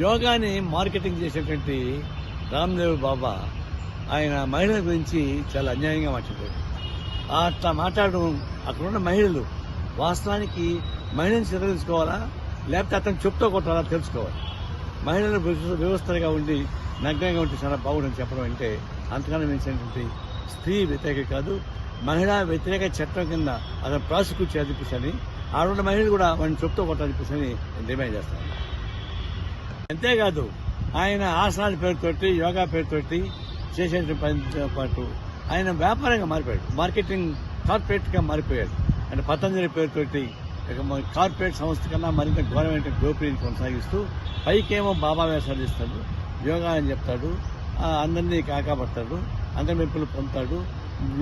యోగాని మార్కెటింగ్ చేసేటువంటి రామ్దేవ్ బాబా ఆయన మహిళల గురించి చాలా అన్యాయంగా మాట్లాడారు. అట్లా మాట్లాడడం అక్కడున్న మహిళలు వాస్తవానికి మహిళను చిత్రించుకోవాలా లేకపోతే అతను చెప్తూ కొట్టాలా తెలుసుకోవాలి. మహిళలు వ్యవస్థగా ఉండి నగ్నంగా ఉంటే చాలా బాగుండని చెప్పడం అంటే అంతకన్నా మించినటువంటి స్త్రీ వ్యతిరేక కాదు మహిళా వ్యతిరేక చట్టం కింద అతను ప్రాసిక్యూట్ చేయాలని చెప్పేసి మహిళలు కూడా వాడిని చెప్తూ కొట్టాలని చెప్పేసి నేను డిమాండ్ చేస్తాను అంతేకాదు ఆయన ఆసనాల పేరుతోటి యోగా పేరుతోటి చేసేటువంటి పనితో పాటు ఆయన వ్యాపారంగా మారిపోయాడు. మార్కెటింగ్ కార్పొరేట్గా మారిపోయాడు. అంటే పతంజలి పేరుతోటి కార్పొరేట్ సంస్థ కన్నా మరింత ఘోరమైన గోపిని కొనసాగిస్తూ పైకేమో బాబా వేషాలు ఇస్తాడు యోగా అని చెప్తాడు అందరినీ కాకపడతాడు అందరి మెప్పులు పొందుతాడు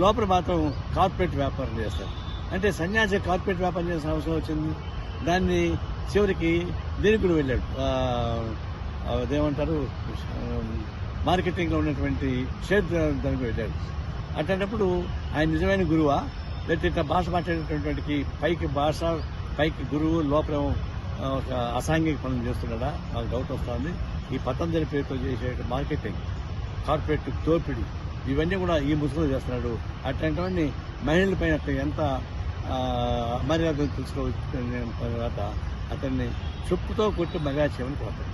లోపల మాత్రం కార్పొరేట్ వ్యాపారం చేస్తాడు. అంటే సన్యాసి కార్పొరేట్ వ్యాపారం చేసిన అవసరం వచ్చింది. దాన్ని చివరికి దీనికి కూడా వెళ్ళాడు. అదేమంటారు? మార్కెటింగ్లో ఉన్నటువంటి షేర్ దానికి వెళ్ళాడు. అట్లాంటప్పుడు ఆయన నిజమైన గురువా? లేకపోతే ఇట్లా భాష మాట్లాడేటటువంటి పైకి భాష పైకి గురువు లోపల ఒక అసాంఘిక పనులు చేస్తున్నాడా? నాకు డౌట్ వస్తుంది. ఈ పతంజలి పేరుతో చేసే మార్కెటింగ్ కార్పొరేట్ తోపిడి ఇవన్నీ కూడా ఈ ముసుగులో చేస్తున్నాడు. అట్లాంటివన్నీ మహిళల పైన ఎంత మర్యాదను తెలుసుకోవచ్చు తర్వాత అతన్ని చెప్పుతో కొట్టి మర్యాద చేయమని కోరుతాడు